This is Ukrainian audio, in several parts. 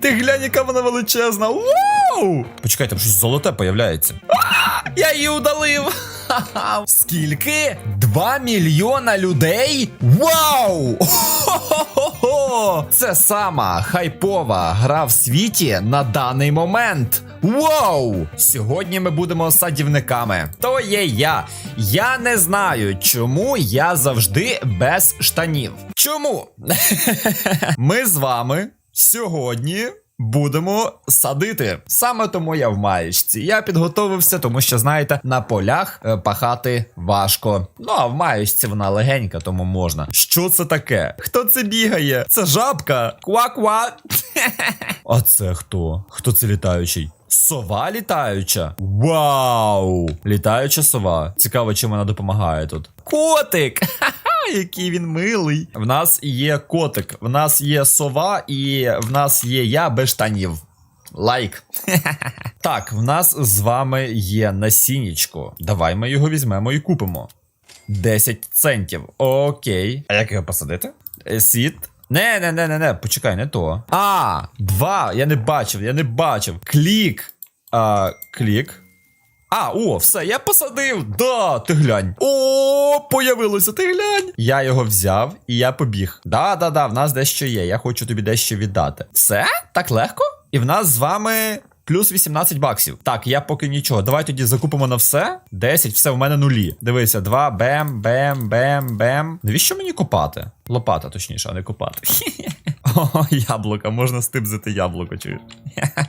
Ти глянь, яка вона величезна. Вау! Почекай, там щось золоте появляється. А, я її удалив. Ха-ха. Скільки? Два мільйона людей? Вау! Хо-хо-хо-хо! Це сама хайпова гра в світі на даний момент. Вау! Сьогодні ми будемо садівниками. То є я. Я не знаю, чому я завжди без штанів. Чому? Ми з вами сьогодні. Будемо садити. Саме тому я в маєчці. Я підготовився, тому що, знаєте, на полях е, пахати важко. Ну а в маєчці вона легенька, тому можна. Що це таке? Хто це бігає? Це жабка. Ква-ква. А це хто? Хто це літаючий? Сова літаюча. Вау! Літаюча сова. Цікаво, чим вона допомагає тут. Котик! Який він милий. В нас є котик, в нас є сова, і в нас є я без штанів. Лайк. так, в нас з вами є насіннячко. Давай ми його візьмемо і купимо. 10 центів. Окей. А як його посадити? Е, Сіт. Не, не, не, не, не, почекай, не то. А, два. Я не бачив, я не бачив. Клік. А, клік. А, о, все, я посадив. Да, ти глянь. О, появилося, ти глянь. Я його взяв і я побіг. Да, да, да, в нас дещо є. Я хочу тобі дещо віддати. Все? Так легко? І в нас з вами. Плюс 18 баксів. Так, я поки нічого. Давай тоді закупимо на все. 10, все, в мене нулі. Дивися, 2, бем, бем, бем, бем. Навіщо мені копати? Лопата, точніше, а не копати. О, яблука, можна стибзити яблуко, чуєш?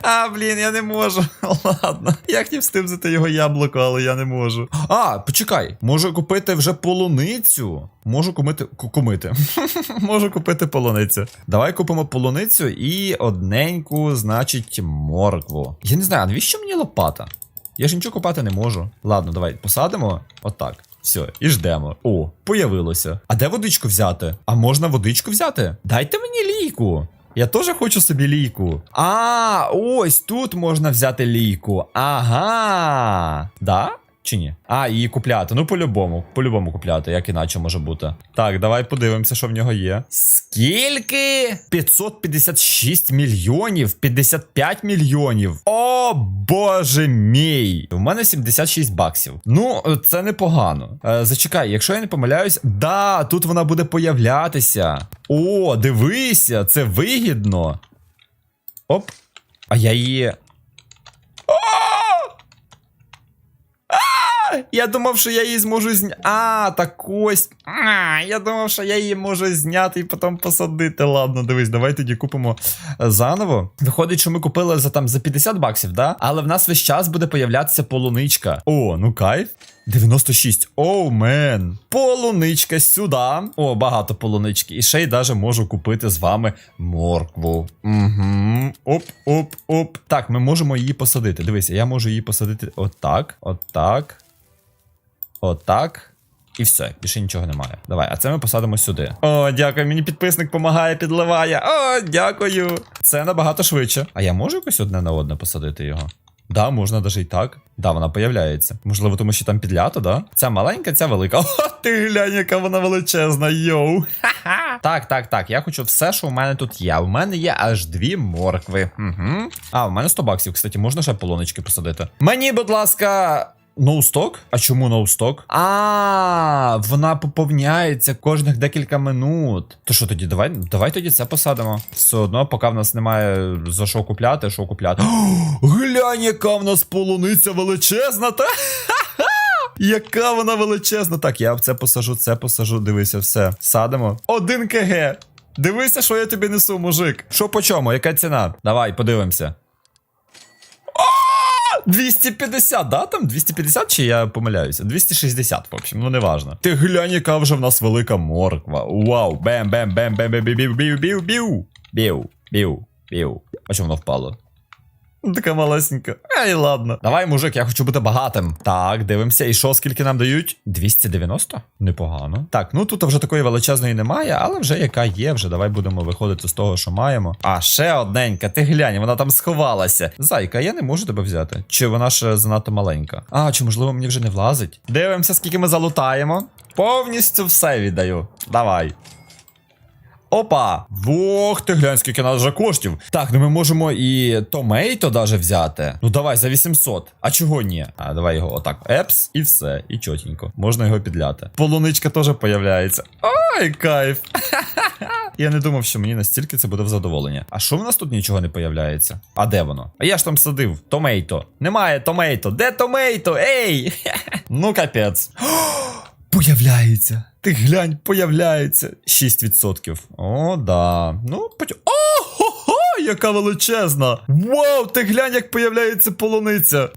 А, блін, я не можу. Ладно. Я хотів стибзити його яблуко, але я не можу. А, почекай, можу купити вже полуницю. Можу кумити. Кумити. можу купити полуницю. Давай купимо полуницю і одненьку, значить, моркву. Я не знаю, а навіщо мені лопата? Я ж нічого копати не можу. Ладно, давай посадимо. Отак. Все, і ждемо. О, появилося. А де водичку взяти? А можна водичку взяти? Дайте мені лійку. Я теж хочу собі лійку. А, ось тут можна взяти лійку. Ага. Да? Чи ні? А, її купляти. Ну, по-любому, по-любому купляти, як іначе може бути. Так, давай подивимося, що в нього є. Скільки? 556 мільйонів, 55 мільйонів. О, боже мій! У мене 76 баксів. Ну, це непогано. Е, зачекай, якщо я не помиляюсь, да, тут вона буде появлятися. О, дивися, це вигідно. Оп. А я її. Я думав, що я її зможу зняти. А, так ось. А, я думав, що я її можу зняти і потім посадити. Ладно, дивись, давай тоді купимо е, заново. Виходить, що ми купили за там за 50 баксів, да? Але в нас весь час буде появлятися полуничка. О, ну кайф. 96. Оу, мен. Полуничка сюди. О, багато полунички. І ще й даже можу купити з вами моркву. Угу. Оп, оп, оп. Так, ми можемо її посадити. Дивися, я можу її посадити отак, отак. Отак. І все, більше нічого немає. Давай, а це ми посадимо сюди. О, дякую, мені підписник допомагає, підливає. О, дякую. Це набагато швидше. А я можу якось одне на одне посадити його? Да, можна навіть і так. Да, вона появляється. Можливо, тому що там підлято, да? Ця маленька, ця велика. О, ти глянь, яка вона величезна, йоу. Ха-ха. Так, так, так. Я хочу все, що у мене тут є. У мене є аж дві моркви. Угу. А, у мене 100 баксів, кстати, можна ще полоночки посадити. Мені, будь ласка. Ноусток? А чому ноусток? А, вона поповняється кожних декілька минут. То що тоді, давай, давай тоді це посадимо. Все одно, поки в нас немає за що купляти, що купляти. Глянь, яка в нас полуниця величезна, та? Яка вона величезна. Так, я це посажу, це посажу. Дивися, все. Садимо. Один КГ. Дивися, що я тобі несу, мужик. Що по чому? Яка ціна? Давай, подивимося. 250, да? Там 250 чи я помиляюся? 260, в общем, ну неважно. Ти глянь, яка вже в нас велика морква. Вау, бем бем бем бем бем бів бів бів бів бів бів бів. А чому воно впало? Ну, Така малесенька. Ай, ладно. Давай, мужик, я хочу бути багатим. Так, дивимося. І що, скільки нам дають? 290? Непогано. Так, ну тут вже такої величезної немає, але вже яка є, вже давай будемо виходити з того, що маємо. А, ще одненька, ти глянь, вона там сховалася. Зайка, я не можу тебе взяти. Чи вона ще занадто маленька? А, чи можливо мені вже не влазить? Дивимося, скільки ми залутаємо. Повністю все віддаю. Давай. Опа! Ох, ти глянь, скільки нас вже коштів. Так, ну ми можемо і томейто даже взяти. Ну давай за 800. А чого ні? А давай його отак. Епс, і все, і чотенько. Можна його підляти. Полуничка теж появляється. Ой, кайф. Я не думав, що мені настільки це буде в задоволення. А що в нас тут нічого не появляється? А де воно? А я ж там садив. Томейто. Немає томейто. Де томейто? Ей! ну капець. Появляється. Ти глянь, появляється. 6%. О, да. Ну, потім. О, яка величезна! Вау, ти глянь, як появляється полуниця.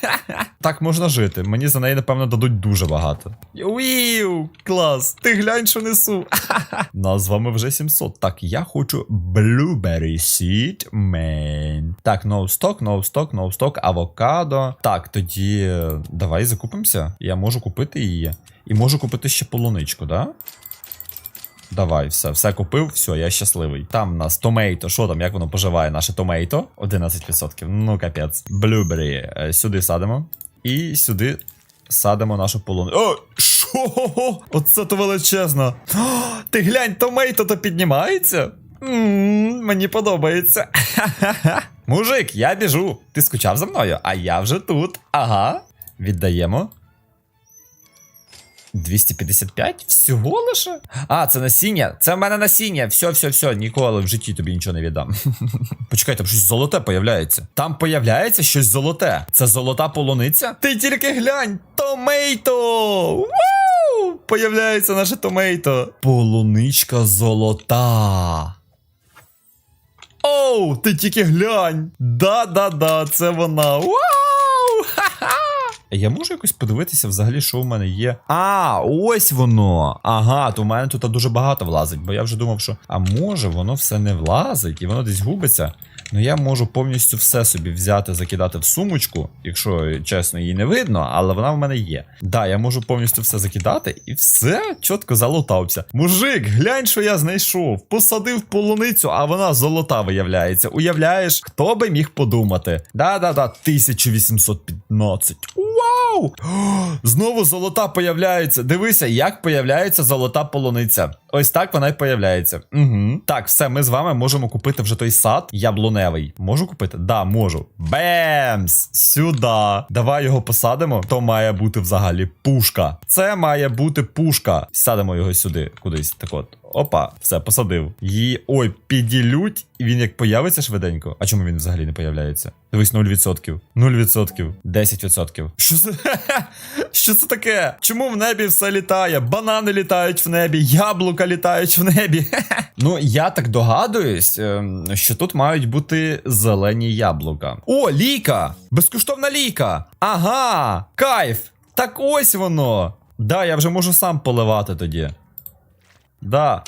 так можна жити. Мені за неї, напевно, дадуть дуже багато. Уіу, клас! Ти глянь, що несу. Нас з вами вже 700. Так, я хочу Blueberry Seed Man. Так, no stock, no stock, no stock, авокадо. Так, тоді е, давай закупимося. Я можу купити її. І можу купити ще полуничку, да? Давай, все, все купив, все, я щасливий. Там у нас томейто, що там, як воно поживає, наше томейто? 11%. Ну, капець. Блюбері. Е, Сюди садимо. І сюди садимо нашу полуницю. О, що? Оце то величезно. О, ти глянь, томейто то піднімається? М, Мені подобається. Мужик, я біжу. Ти скучав за мною, а я вже тут. Ага. Віддаємо. 255? Всього лише? А, це насіння? Це в мене насіння. Все, все, все, ніколи в житті тобі нічого не віддам. Почекай, там щось золоте появляється. Там появляється щось золоте. Це золота полуниця? Ти тільки глянь! Томейто! Появляється наше томейто. Полуничка золота. Оу, ти тільки глянь! Да-да-да, це вона. Вау! Я можу якось подивитися взагалі, що в мене є. А, ось воно. Ага, то в мене тут дуже багато влазить, бо я вже думав, що а може воно все не влазить і воно десь губиться. Ну я можу повністю все собі взяти, закидати в сумочку, якщо чесно, її не видно, але вона в мене є. Да, я можу повністю все закидати і все чітко залутався. Мужик, глянь, що я знайшов. Посадив полуницю, а вона золота виявляється. Уявляєш, хто би міг подумати? Да-да-да, 1815. Вау! Знову золота появляється. Дивися, як появляється золота полуниця. Ось так вона й появляється. Угу. Так, все, ми з вами можемо купити вже той сад яблуневий. Можу купити? Да, можу. Бемс! Сюди. Давай його посадимо. То має бути взагалі пушка. Це має бути пушка. Садимо його сюди, кудись. Так от. Опа, все, посадив. Її. Ой, піділють, і він як появиться швиденько. А чому він взагалі не появляється? Дивись, 0%. 0%. 10%. Що це? Що це таке? Чому в небі все літає? Банани літають в небі, яблука літають в небі. ну, я так догадуюсь, ем, що тут мають бути зелені яблука. О, ліка! Безкоштовна ліка! Ага! Кайф! Так ось воно! Да, я вже можу сам поливати тоді. Да.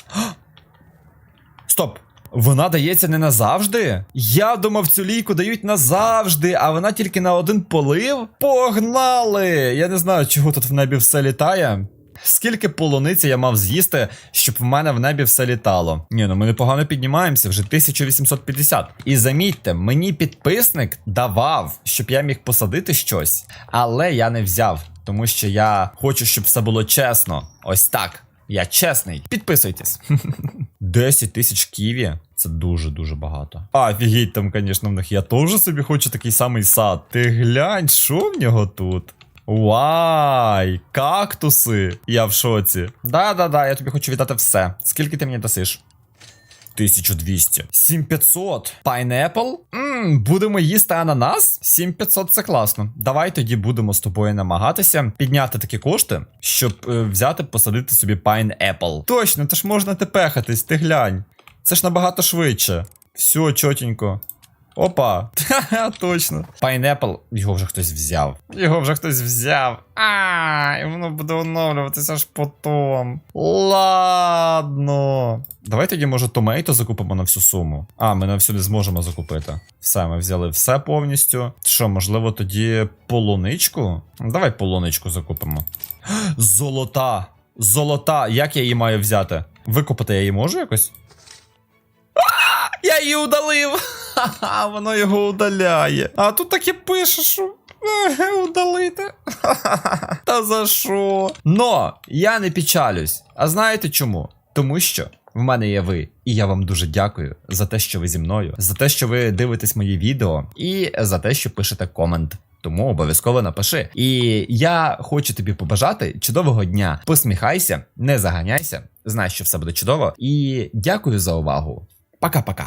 Стоп! Вона дається не назавжди? Я думав, цю лійку дають назавжди, а вона тільки на один полив? Погнали! Я не знаю, чого тут в небі все літає. Скільки полуниці я мав з'їсти, щоб в мене в небі все літало? Ні, ну ми непогано піднімаємося, вже 1850. І замітьте, мені підписник давав, щоб я міг посадити щось, але я не взяв, тому що я хочу, щоб все було чесно. Ось так. Я чесний. Підписуйтесь. 10 тисяч ківі. Це дуже-дуже багато. Офігеть там, звісно, в них. Я теж собі хочу такий самий сад. Ти глянь, що в нього тут? Вай, кактуси. Я в шоці. Да-да-да, я тобі хочу віддати все. Скільки ти мені дасиш? 1200. 7500. Пайнепл? Ммм, будемо їсти ананас? 7500 це класно. Давай тоді будемо з тобою намагатися підняти такі кошти, щоб е, взяти, посадити собі пайнепл. Точно, то ж можна тепехатись, ти глянь. Це ж набагато швидше. Все, чотенько. Опа, точно. Пайнепл, його вже хтось взяв. Його вже хтось взяв. А, і воно буде оновлюватися аж потом. Ладно. Давай тоді, може, томейто закупимо на всю суму. А, ми на всю не зможемо закупити. Все, ми взяли все повністю. Що, можливо, тоді полуничку? Давай полуничку закупимо. Золота! Золота! Як я її маю взяти? Викупити я її можу якось? Я її удалив. Ха-ха, воно його удаляє. А тут таке пише, що. Удалити. Та за що? Но я не печалюсь. А знаєте чому? Тому що в мене є ви. І я вам дуже дякую за те, що ви зі мною, за те, що ви дивитесь мої відео, і за те, що пишете комент. Тому обов'язково напиши. І я хочу тобі побажати чудового дня. Посміхайся, не заганяйся. Знай, що все буде чудово. І дякую за увагу. Пока-пока.